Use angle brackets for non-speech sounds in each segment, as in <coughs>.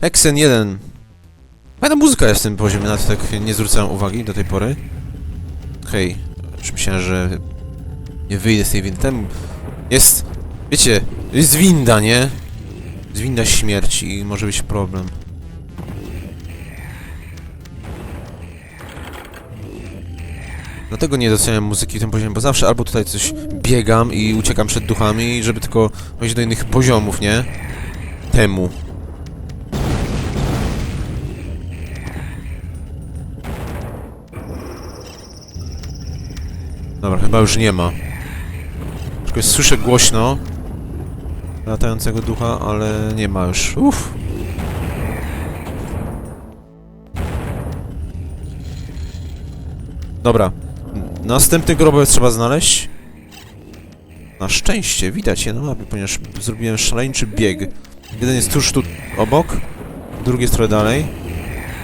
Hexen 1. Fajna muzyka jest w tym poziomie, na tak nie zwrócałem uwagi do tej pory. Hej, już myślałem, że nie wyjdę z tej windy. Tam jest, wiecie, jest winda, nie? Jest winda śmierci i może być problem. Dlatego nie doceniam muzyki w tym poziomie, bo zawsze albo tutaj coś biegam i uciekam przed duchami, żeby tylko wejść do innych poziomów, nie? Temu. Dobra, chyba już nie ma. Tylko słyszę głośno latającego ducha, ale nie ma już. Uff. Dobra. Następny grobowiec trzeba znaleźć. Na szczęście, widać je na mapie, ponieważ zrobiłem szaleńczy bieg. Jeden jest tuż tu obok, drugi jest trochę dalej.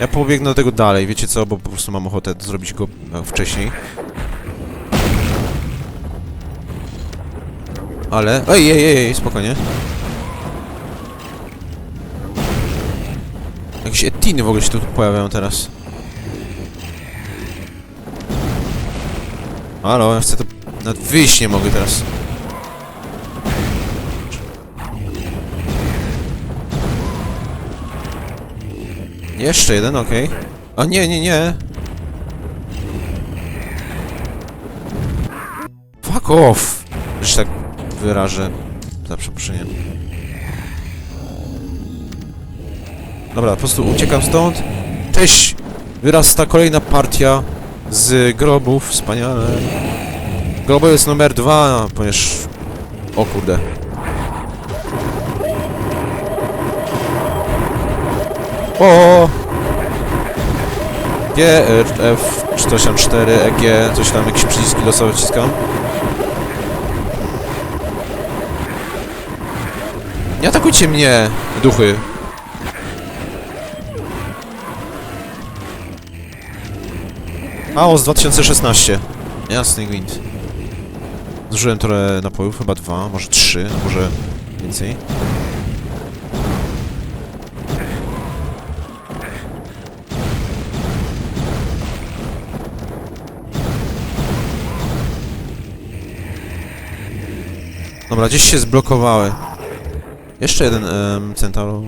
Ja pobiegnę do tego dalej, wiecie co, bo po prostu mam ochotę zrobić go e, wcześniej. Ale... Ej, ej, ej, spokojnie. Jakieś etiny w ogóle się tu pojawiają teraz. Halo, ja chcę to... Nawet wyjść nie mogę teraz. Jeszcze jeden, okej. A nie, nie, nie. Fuck off! Tak wyrażę. Za przeproszeniem. Dobra, po prostu uciekam stąd. Cześć! Wyrasta kolejna partia z grobów. Wspaniale. Grobowiec numer dwa, ponieważ... O kurde. O! G, R, F, 484, EG, coś tam, jakieś przyciski losowe wciskam. Nie atakujcie mnie, duchy. Chaos 2016. Jasny gwint. Zużyłem trochę napojów, chyba dwa, może trzy, może więcej. Dobra, gdzieś się zblokowały. Jeszcze jeden um, centaur.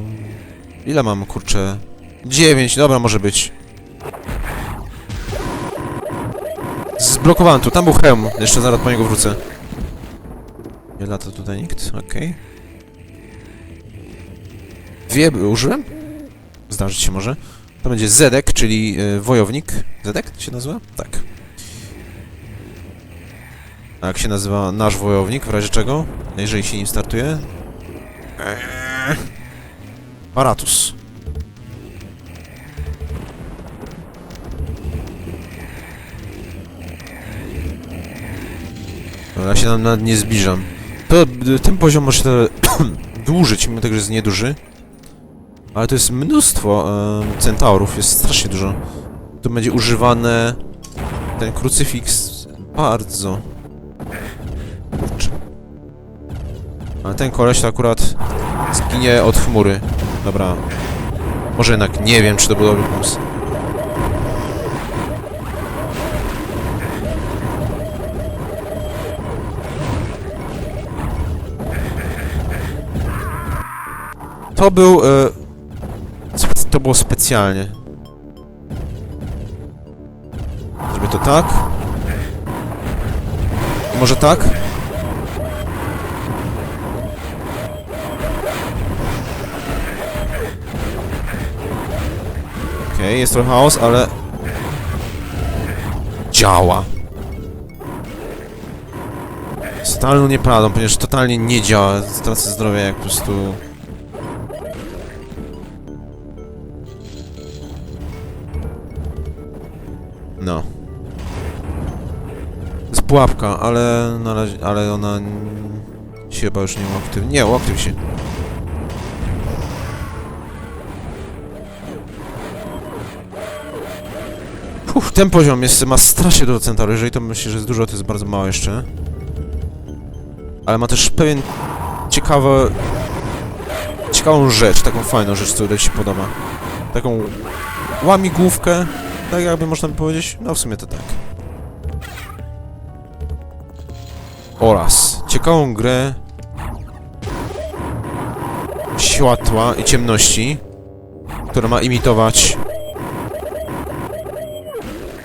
Ile mam, kurczę? Dziewięć, dobra, może być. Zblokowałem tu, tam był hełm. Jeszcze zaraz po niego wrócę. Nie lata tutaj nikt, okej. Dwie by- użyłem? Zdarzyć się może. To będzie Zedek, czyli y, wojownik. Zedek się nazywa? Tak. A jak się nazywa nasz wojownik, w razie czego? Jeżeli się nim startuje? Eee. Paratus. Dobra, ja się tam nawet nie zbliżam. To, ten poziom może to <coughs> dłużyć, mimo tego, że jest nieduży. Ale to jest mnóstwo centaurów, jest strasznie dużo. Tu będzie używane ten krucyfiks bardzo. Ale ten koleś to akurat zginie od chmury. Dobra. Może jednak nie wiem, czy to był dobry pomysł. To był... E, to było specjalnie. Zrobię to tak. Może tak? Okej, jest trochę chaos, ale... Działa. Z totalną nieprawdą, ponieważ totalnie nie działa. Stracę zdrowia jak po prostu... No. Jest pułapka, ale na razie, ale ona się chyba już nie uaktywni. Nie, uaktyw się. Uff, ten poziom jest, ma strasznie dużo centaru. Jeżeli to myślę, że jest dużo, to jest bardzo mało jeszcze. Ale ma też pewien ciekawy... ciekawą rzecz, taką fajną rzecz, która ci się podoba. Taką łamigłówkę, tak jakby można by powiedzieć, no w sumie to tak. Oraz ciekawą grę światła i ciemności, która ma imitować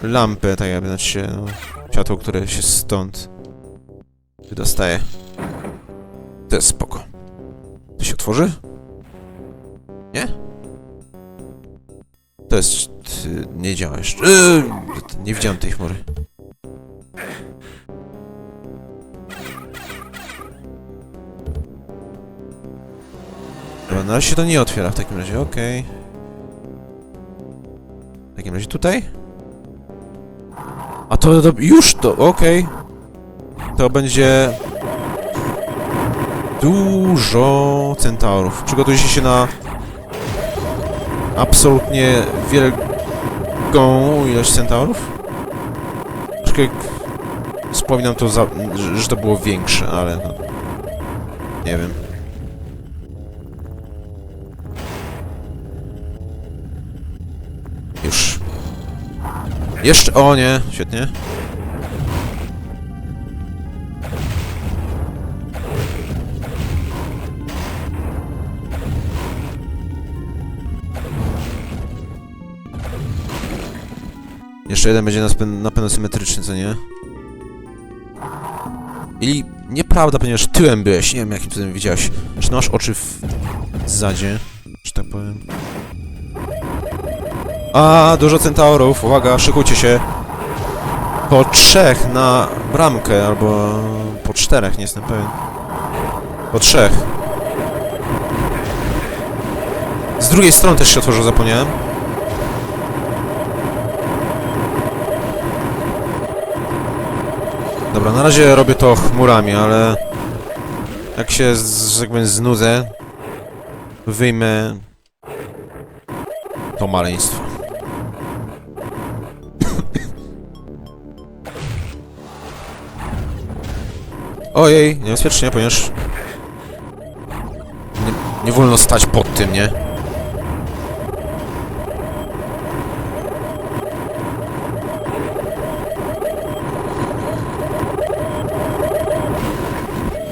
lampę, tak jakby, znaczy się, no, światło, które się stąd wydostaje. To jest spoko. To się otworzy? Nie? To jest... nie działa jeszcze. Yy, nie widziałem tej chmury. Dobra, na razie się to nie otwiera w takim razie, okej. W takim razie tutaj? A to, to już to, okej. To będzie... Dużo centaurów. Przygotujcie się na... Absolutnie wielką ilość centaurów. Troszkę... Wspominam to, za, że to było większe, ale no... Nie wiem. Jeszcze, o nie, świetnie. Jeszcze jeden będzie na, pewno symetryczny, co nie? I nieprawda, ponieważ tyłem byłeś, nie wiem jakim cudem widziałeś. Czy masz oczy w zadzie, że tak powiem. A, dużo centaurów, uwaga, szykujcie się. Po trzech na bramkę, albo po czterech, nie jestem pewien. Po trzech. Z drugiej strony też się otworzył, zapomniałem. Dobra, na razie robię to chmurami, ale... Jak się, że tak znudzę, wyjmę to maleństwo. Ojej, niebezpiecznie, ponieważ... Nie, nie wolno stać pod tym, nie?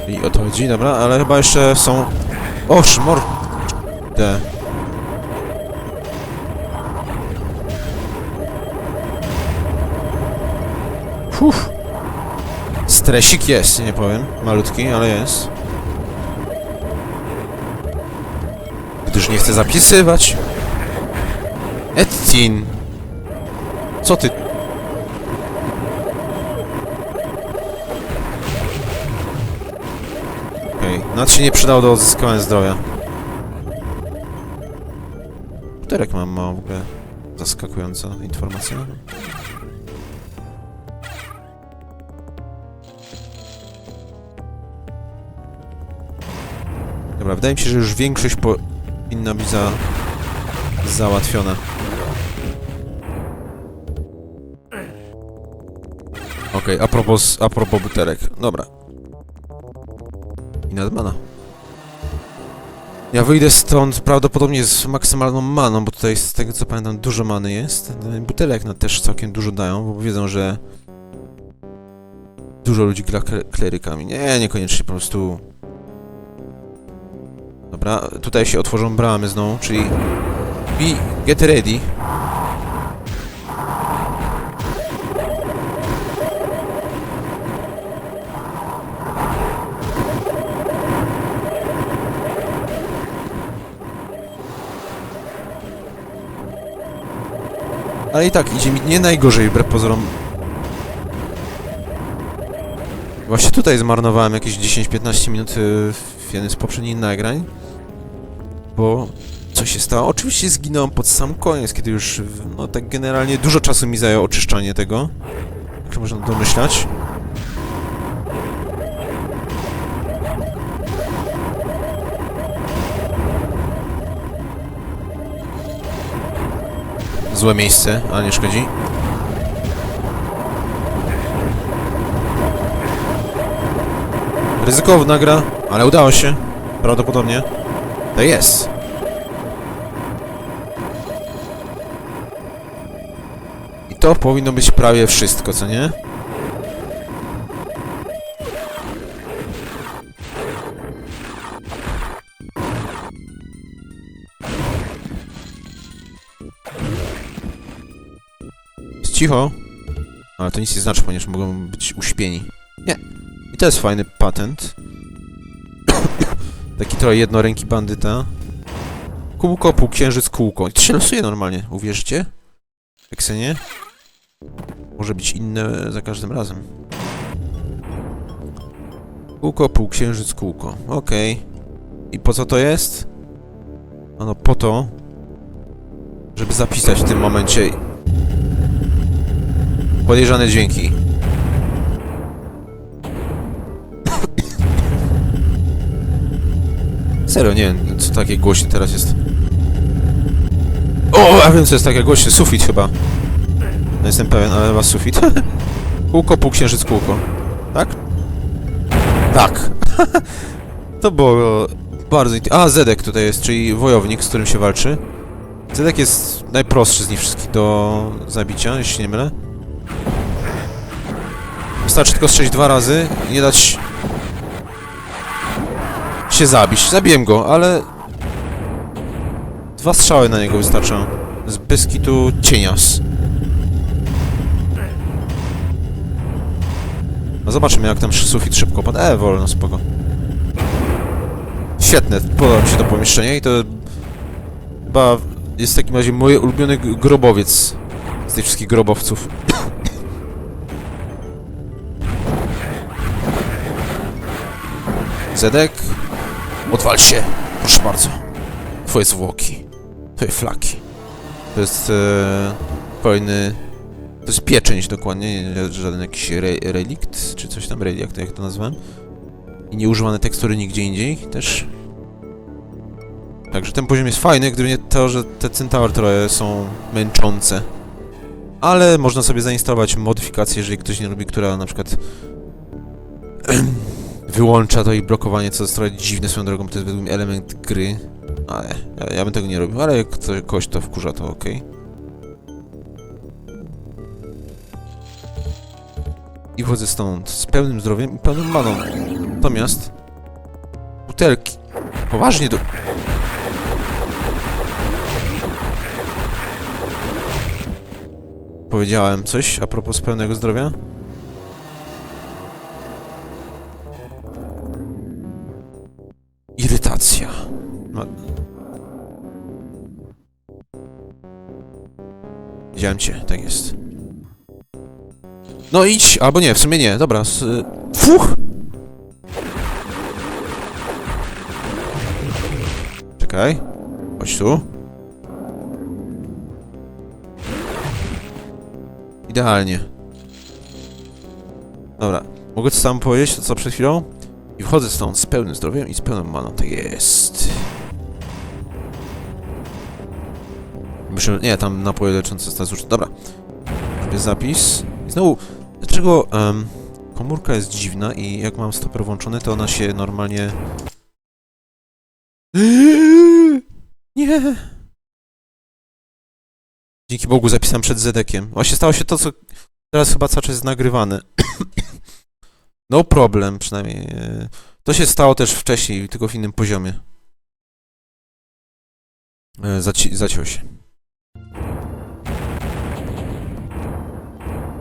I o to chodzi, dobra, ale chyba jeszcze są... O, szmor... Te. Fuf. Stresik jest, nie powiem. Malutki, ale jest. Gdyż nie chcę zapisywać. Ettin. Co ty? Okej, okay. nad się nie przydał do odzyskania zdrowia. Terek mam mało w ogóle zaskakująca informacja. Dobra, wydaje mi się, że już większość powinna być za... załatwiona. Okej, a propos, a propos buterek. Dobra. I nadmana. Ja wyjdę stąd prawdopodobnie z maksymalną maną, bo tutaj z tego co pamiętam dużo many jest. Butelek na też całkiem dużo dają, bo wiedzą, że dużo ludzi gra kle- klerykami. Nie, niekoniecznie po prostu Dobra, tutaj się otworzą bramy znowu, czyli... Be... Get ready. Ale i tak, idzie mi nie najgorzej, wbrew pozorom. Właśnie tutaj zmarnowałem jakieś 10-15 minut y, w jednym z poprzednich nagrań. Bo co się stało? Oczywiście zginąłem pod sam koniec, kiedy już, no tak generalnie dużo czasu mi zajęło oczyszczanie tego. Jak się można domyślać. Złe miejsce, ale nie szkodzi. Ryzykowna gra, ale udało się. Prawdopodobnie. To jest. I to powinno być prawie wszystko, co nie? Jest cicho. Ale to nic nie znaczy, ponieważ mogą być uśpieni. Nie. I to jest fajny patent. Taki trochę jednoręki bandyta. Kółko, półksiężyc, kółko. I to się losuje normalnie, uwierzycie? Jak se nie? Może być inne za każdym razem. Kółko, półksiężyc, kółko. Okej. I po co to jest? Ano po to, żeby zapisać w tym momencie podejrzane dźwięki. Serio, nie wiem, co takie głośne teraz jest. O, a wiem, co jest takie głośne. Sufit chyba. Nie jestem pewien, ale chyba sufit. <laughs> kółko, półksiężyc, kółko. Tak? Tak. <laughs> to było bardzo... A, Zedek tutaj jest, czyli wojownik, z którym się walczy. Zedek jest najprostszy z nich wszystkich do zabicia, jeśli nie mylę. Wystarczy tylko strzelić dwa razy i nie dać się zabić. Zabiłem go, ale... Dwa strzały na niego wystarczą. Z Beskitu cienias. No zobaczymy jak tam sufit szybko pada. E, wolno, spoko. Świetne, podoba mi się to pomieszczenie i to... Chyba jest w takim razie mój ulubiony grobowiec z tych wszystkich grobowców. <coughs> Zedek, odwal się, proszę bardzo. Twoje zwłoki, twoje flaki. To jest e, kolejny... To jest pieczęć dokładnie, nie żaden jakiś re, relikt, czy coś tam, relikt, jak to nazwałem. I nieużywane tekstury nigdzie indziej też. Także ten poziom jest fajny, gdyby nie to, że te centaury trochę są męczące. Ale można sobie zainstalować modyfikację, jeżeli ktoś nie lubi, która na przykład <clears throat> wyłącza to i blokowanie, co jest trochę dziwne swoją drogą, to jest według mnie element gry. Ale ja, ja bym tego nie robił, ale jak to, kogoś to wkurza, to okej. I wchodzę stąd z pełnym zdrowiem i pełną maną. Natomiast butelki. Poważnie do... Powiedziałem coś a propos pełnego zdrowia? Widziałem cię, tak jest. No idź, albo nie, w sumie nie, dobra. S Fuch! Czekaj. Chodź tu. Idealnie. Dobra. Mogę co sam powiedzieć, to co przed chwilą? I wchodzę stąd z pełnym zdrowiem i z pełną maną. Tak jest. Nie, tam napoje leczące zużyte. Dobra. Robię zapis. I znowu, dlaczego em, komórka jest dziwna i jak mam stoper włączony, to ona się normalnie... <gasps> Nie! Dzięki Bogu zapisałem przed Zedekiem. Właśnie stało się to, co teraz chyba cały czas jest nagrywane. <coughs> no problem, przynajmniej. e, To się stało też wcześniej, tylko w innym poziomie. E, Zaci zaciął się.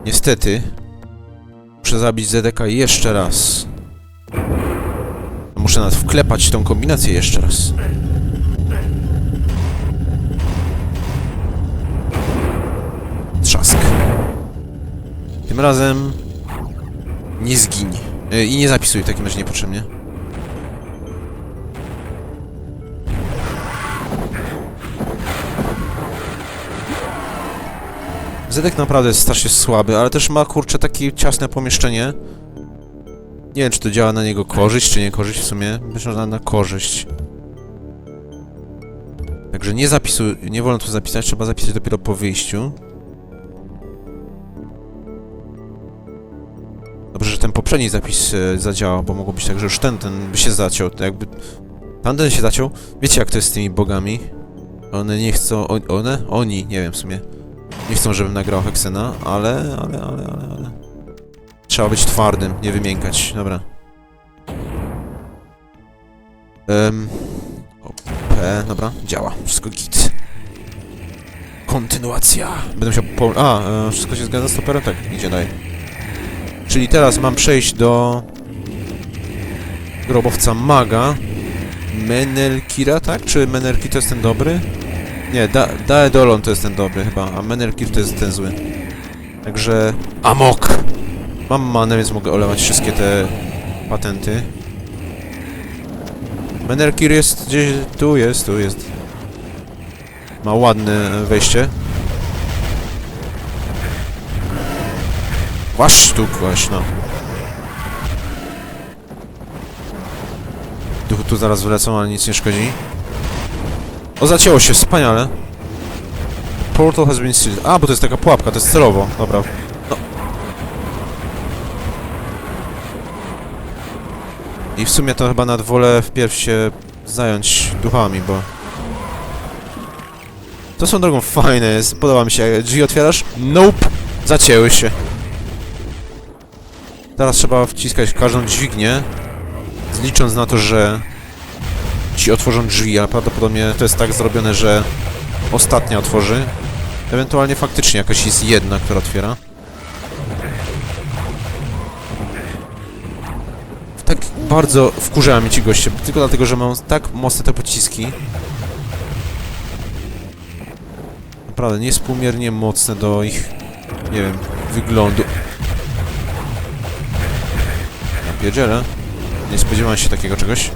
Niestety, muszę zabić Zedeka jeszcze raz. Muszę nawet wklepać tą kombinację jeszcze raz. Trzask. Tym razem nie zgiń. E, I nie zapisuj w takim razie niepotrzebnie. Zedek naprawdę jest strasznie słaby, ale też ma kurczę takie ciasne pomieszczenie. Nie wiem, czy to działa na niego korzyść, czy nie korzyść w sumie. Myślę, że na, korzyść. Także nie zapisuj, nie wolno tu zapisać, trzeba zapisać dopiero po wyjściu. Dobrze, że ten poprzedni zapis e, zadziałał, bo mogło być tak, że już ten, ten by się zaciął. To jakby Tamten się zaciął. Wiecie jak to jest z tymi bogami? One nie chcą... On, one? Oni, nie wiem w sumie. Nie chcą, żebym nagrał Heksena, ale, ale, ale, ale, ale... Trzeba być twardym, nie wymiękać. Dobra. Um, OP, dobra, działa. Wszystko git. Kontynuacja. Będę musiał po... A, e, wszystko się zgadza z toperem? Tak, idzie dalej. Czyli teraz mam przejść do... Grobowca Maga. Menelkira, tak? Czy Menelkir to jest ten dobry? Nie, da Daedolon to jest ten dobry chyba, a Menelkir to jest ten zły. Także... Amok! Mam manę, więc mogę olewać wszystkie te patenty. Menelkir jest gdzieś... Tu jest, tu jest. Ma ładne wejście. Właś tu, właśnie, no. Tu, tu zaraz wylecą, ale nic nie szkodzi. O, zacięło się, wspaniale. Portal has been sealed. A, bo to jest taka pułapka, to jest celowo. Dobra. No. I w sumie to chyba nad wolę wpierw się zająć duchami, bo... To są drogą fajne jest, podoba mi się. Drzwi otwierasz? Nope! Zacięły się. Teraz trzeba wciskać każdą dźwignię, licząc na to, że ci otworzą drzwi, ale prawdopodobnie to jest tak zrobione, że ostatnia otworzy. Ewentualnie faktycznie jakaś jest jedna, która otwiera. Tak bardzo wkurzają mnie ci goście, tylko dlatego, że mam tak mocne te pociski. Naprawdę, niespółmiernie mocne do ich, nie wiem, wyglądu. Ja pierdzielę. Nie spodziewałem się takiego czegoś.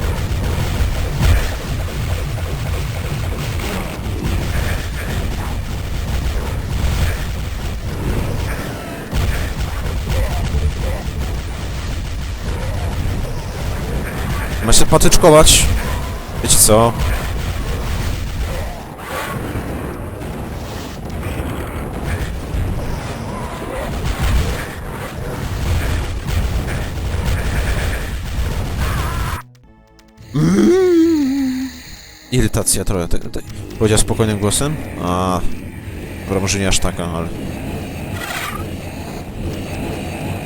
Się patyczkować. Wiecie co? Irytacja trochę tego. Te, powiedział spokojnym głosem. A. Dobra, może nie aż taka, ale.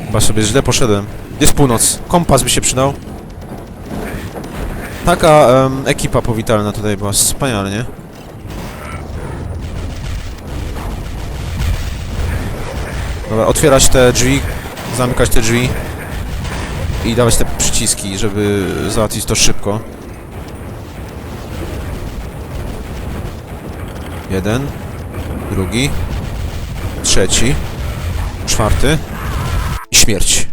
Chyba sobie źle poszedłem. Jest północ. Kompas by się przydał. Taka em, ekipa powitalna tutaj była. Wspaniale, nie? Dobra, otwierać te drzwi, zamykać te drzwi i dawać te przyciski, żeby załatwić to szybko. Jeden, drugi, trzeci, czwarty i śmierć.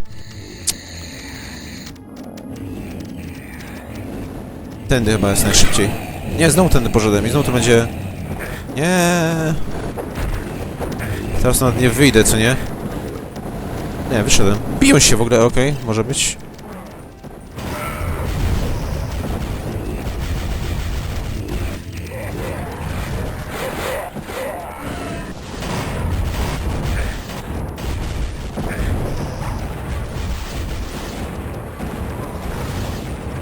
Tędy chyba jest najszybciej. Nie, znowu tędy poszedłem i znowu to będzie... Nie. Teraz nawet nie wyjdę, co nie? Nie, wyszedłem. Biją się w ogóle, okej, może być.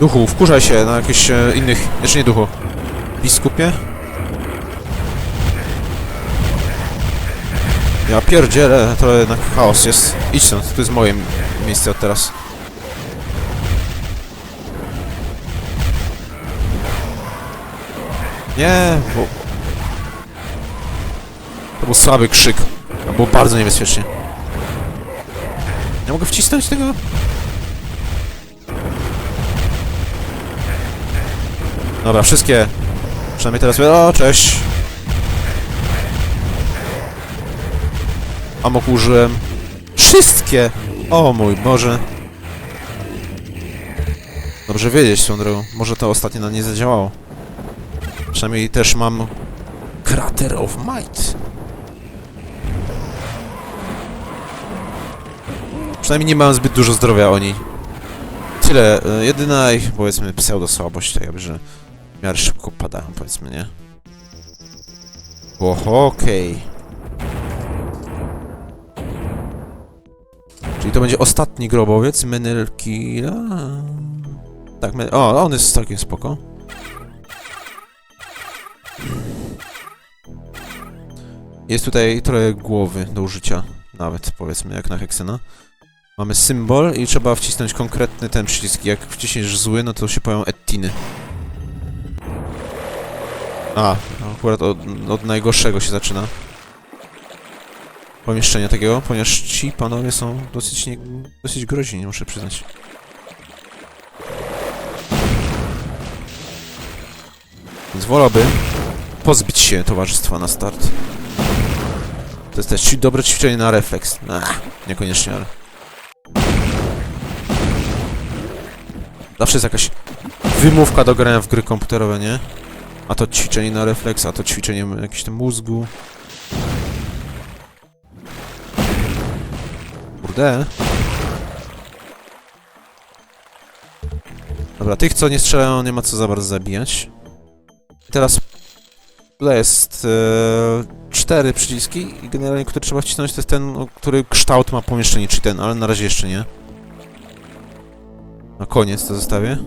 Duchu, wkurzaj się na jakichś e, innych... Jeszcze nie duchu. Biskupie? Ja pierdzielę, to jednak chaos jest. Idź stąd, to jest moje miejsce od teraz. Nie, bo... To był słaby krzyk. To było bardzo niebezpiecznie. Nie mogę wcisnąć tego? Dobra, wszystkie. Przynajmniej teraz... O, cześć! Amok użyłem. Wszystkie! O mój Boże. Dobrze wiedzieć tą drogą. Może to ostatnie na nie zadziałało. Przynajmniej też mam... Crater of Might. Przynajmniej nie mają zbyt dużo zdrowia oni. Tyle. e, Jedyna ich, powiedzmy, pseudo słabość taka, że w miarę szybko padają, powiedzmy, nie? Oho, okej. Okay. Czyli to będzie ostatni grobowiec, menelki... Tak, men... o, on jest całkiem spoko. Jest tutaj trochę głowy do użycia, nawet powiedzmy, jak na Hexena. Mamy symbol i trzeba wcisnąć konkretny ten przycisk. Jak wciśniesz zły, no to się pojawią ettiny. A, akurat od, od najgorszego się zaczyna. Pomieszczenia takiego, ponieważ ci panowie są dosyć, nie, dosyć groźni, muszę przyznać. Więc wolałbym pozbyć się towarzystwa na start. To jest też dobre ćwiczenie na refleks. Ach, niekoniecznie, ale... Zawsze jest jakaś wymówka do grania w gry komputerowe, nie? A to ćwiczenie na refleks, a to ćwiczenie jakieś tam mózgu. Kurde. Dobra, tych co nie strzelają nie ma co za bardzo zabijać. Teraz jest e, cztery przyciski i generalnie, który trzeba wcisnąć to jest ten, o, który kształt ma pomieszczenie, czy ten, ale na razie jeszcze nie. Na koniec to zostawię.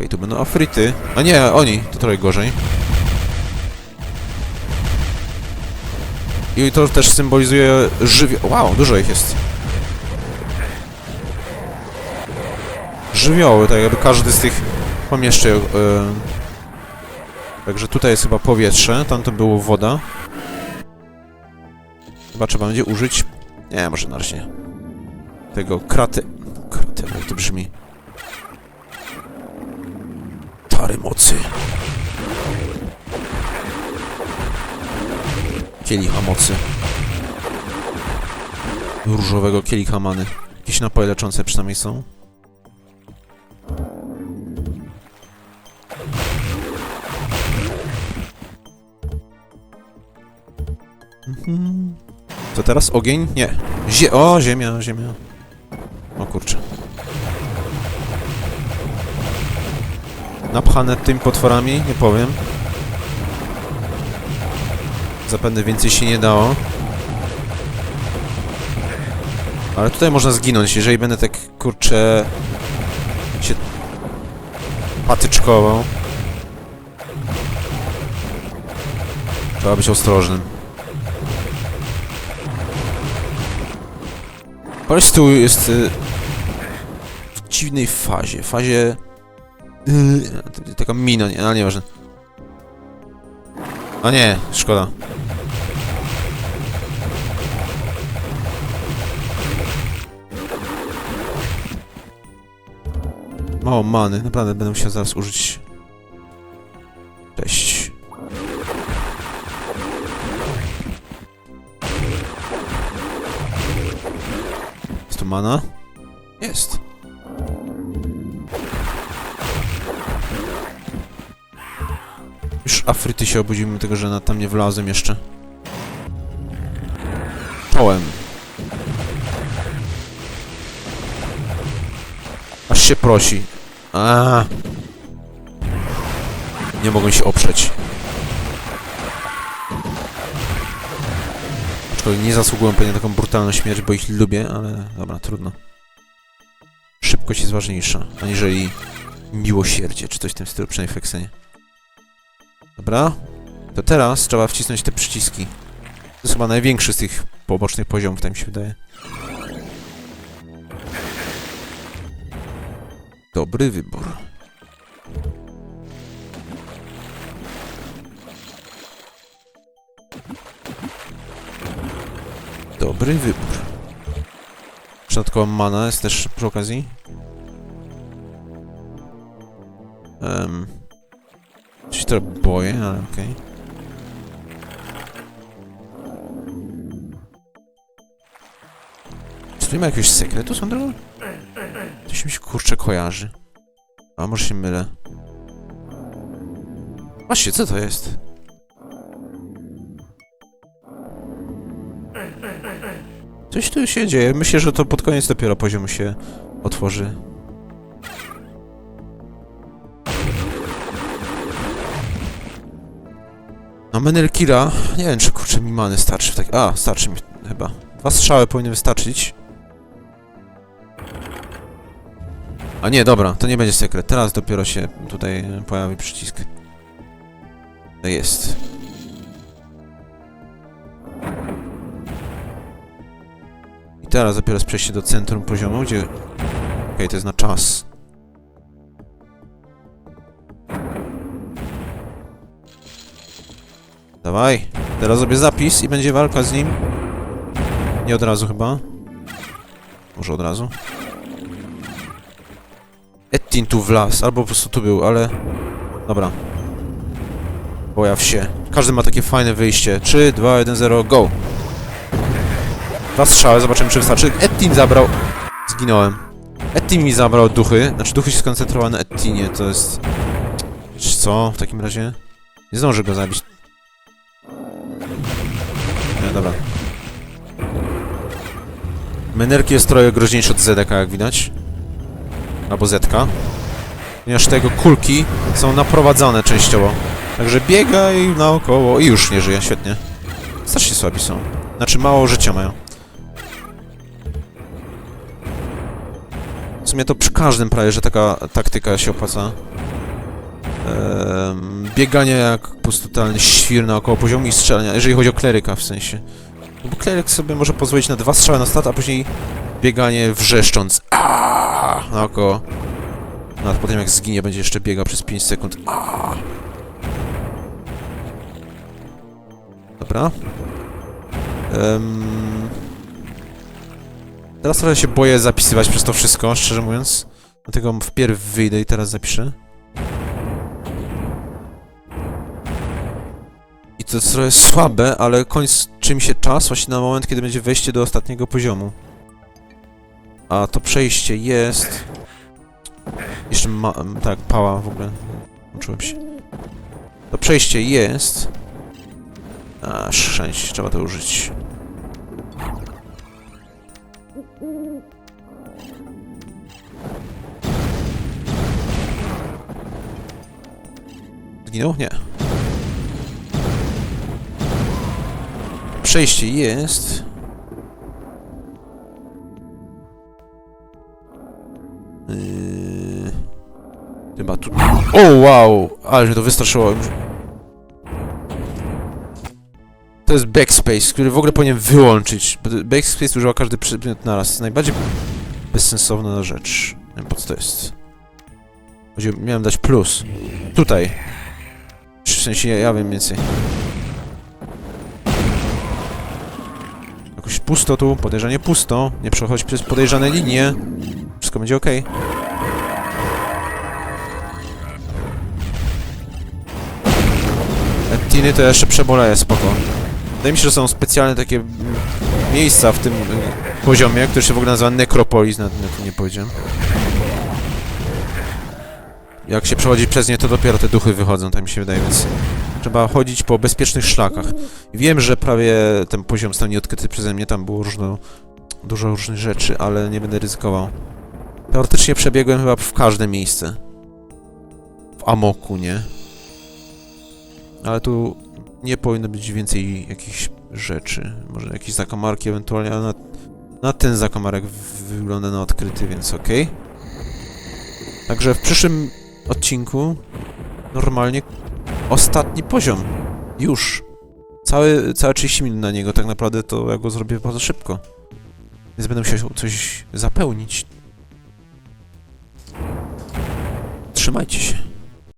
Okej, tu będą afryty. A nie, oni, to trochę gorzej. I to też symbolizuje żywio... Wow, dużo ich jest. Żywioły, tak jakby każdy z tych pomieszczeń... Yy... Także tutaj jest chyba powietrze, tam to było woda. Chyba trzeba będzie użyć... Nie, może na razie. Tego kraty... Kraty, jak to brzmi. Tary mocy. Kielicha mocy. Różowego kielicha many. Jakieś napoje leczące przynajmniej są. Mhm. Co teraz? Ogień? Nie. Zie o, ziemia, ziemia. Napchane tymi potworami? Nie powiem. Zapewne więcej się nie dało. Ale tutaj można zginąć, jeżeli będę tak, kurczę... się... patyczkował. Trzeba być ostrożnym. Po prostu jest y, w dziwnej fazie, fazie... y, taka mina, nie, ale nieważne. A nie, szkoda. Mało many, naprawdę będę musiał zaraz użyć. Cześć. Jest tu mana? Jest. Afryty się obudził, mimo tego, że na tam nie wlazłem jeszcze. Czołem. Aż się prosi. A. Nie mogą się oprzeć. Aczkolwiek nie zasługują pewnie na taką brutalną śmierć, bo ich lubię, ale dobra, trudno. Szybkość jest ważniejsza, aniżeli miłosierdzie, czy coś w tym stylu, przynajmniej w Heksenie. Dobra. To teraz trzeba wcisnąć te przyciski. To jest chyba największy z tych pobocznych poziomów, tak mi się wydaje. Dobry wybór. Dobry wybór. Dodatkowa mana jest też przy okazji. Um, się trochę boję, ale okej. Czy tu nie ma jakiegoś sekretu swoją drogą? Coś mi się kurczę kojarzy. A może się mylę. Właśnie, co to jest? Coś tu się dzieje. Myślę, że to pod koniec dopiero poziomu się otworzy. Menelkira, nie wiem czy kurczę mi many starczy tak... A, starczy mi chyba. Dwa strzały powinny wystarczyć. A nie, dobra, to nie będzie sekret. Teraz dopiero się tutaj pojawi przycisk. Jest. I teraz dopiero jest przejście do centrum poziomu, gdzie... Okej, to jest na czas. Dawaj, teraz zrobię zapis i będzie walka z nim. Nie od razu chyba. Może od razu. Ettin tu wlazł, albo po prostu tu był, ale... Dobra. Pojaw się. Każdy ma takie fajne wyjście. 3, 2, 1, 0, go! Dwa strzały, zobaczymy czy wystarczy. Ettin zabrał... Zginąłem. Ettin mi zabrał duchy. Znaczy duchy się skoncentrowały na Ettinie, to jest... Wiesz co? W takim razie... Nie zdążę go zabić. Dobra. Menerki jest trochę groźniejszy od Zedeka, jak widać. Albo Zetka. Ponieważ te jego kulki są naprowadzane częściowo. Także biegaj naokoło i już nie żyje, świetnie. Strasznie słabi są. Znaczy mało życia mają. W sumie to przy każdym prawie, że taka taktyka się opłaca. Bieganie jak po prostu totalny świr naokoło poziomu i strzelania, jeżeli chodzi o kleryka w sensie. No bo kleryk sobie może pozwolić na dwa strzały na stat, a później bieganie wrzeszcząc Aaaa! naokoło. No, a potem jak zginie, będzie jeszcze biegał przez 5 sekund. Aaaa! Dobra. Em, Teraz trochę się boję zapisywać przez to wszystko, szczerze mówiąc. Dlatego wpierw wyjdę i teraz zapiszę. To jest trochę słabe, ale kończy mi się czas właśnie na moment, kiedy będzie wejście do ostatniego poziomu. A to przejście jest... Jeszcze ma... tak, pała w ogóle. Uczyłem się. To przejście jest... A, szczęście, trzeba to użyć. Zginął? Nie. Przejście jest. Yy... Chyba tu... O, wow! Ale mnie to wystraszyło. To jest backspace, który w ogóle powinien wyłączyć. Backspace używa każdy przedmiot naraz. To jest najbardziej bezsensowna rzecz. Nie wiem po co to jest. Miałem dać plus. Tutaj. W sensie ja, ja wiem więcej. Jakoś pusto tu, podejrzanie pusto. Nie przechodź przez podejrzane linie. Wszystko będzie ok. Tiny to jeszcze przeboleję, spoko. Wydaje mi się, że są specjalne takie mm, miejsca w tym y, poziomie, który się w ogóle nazywa Necropolis, na, to nie powiedziałem. Jak się przechodzi przez nie, to dopiero te duchy wychodzą, tak mi się wydaje, więc trzeba chodzić po bezpiecznych szlakach. Wiem, że prawie ten poziom został nieodkryty przeze mnie, tam było różno, dużo różnych rzeczy, ale nie będę ryzykował. Teoretycznie przebiegłem chyba w każde miejsce. W Amoku, nie? Ale tu nie powinno być więcej jakichś rzeczy. Może jakieś zakamarki ewentualnie, ale na, na ten zakamarek wygląda na odkryty, więc okej. Także w przyszłym odcinku normalnie ostatni poziom. Już. Cały, całe 30 minut na niego, tak naprawdę to ja go zrobię bardzo szybko. Więc będę musiał coś zapełnić. Trzymajcie się.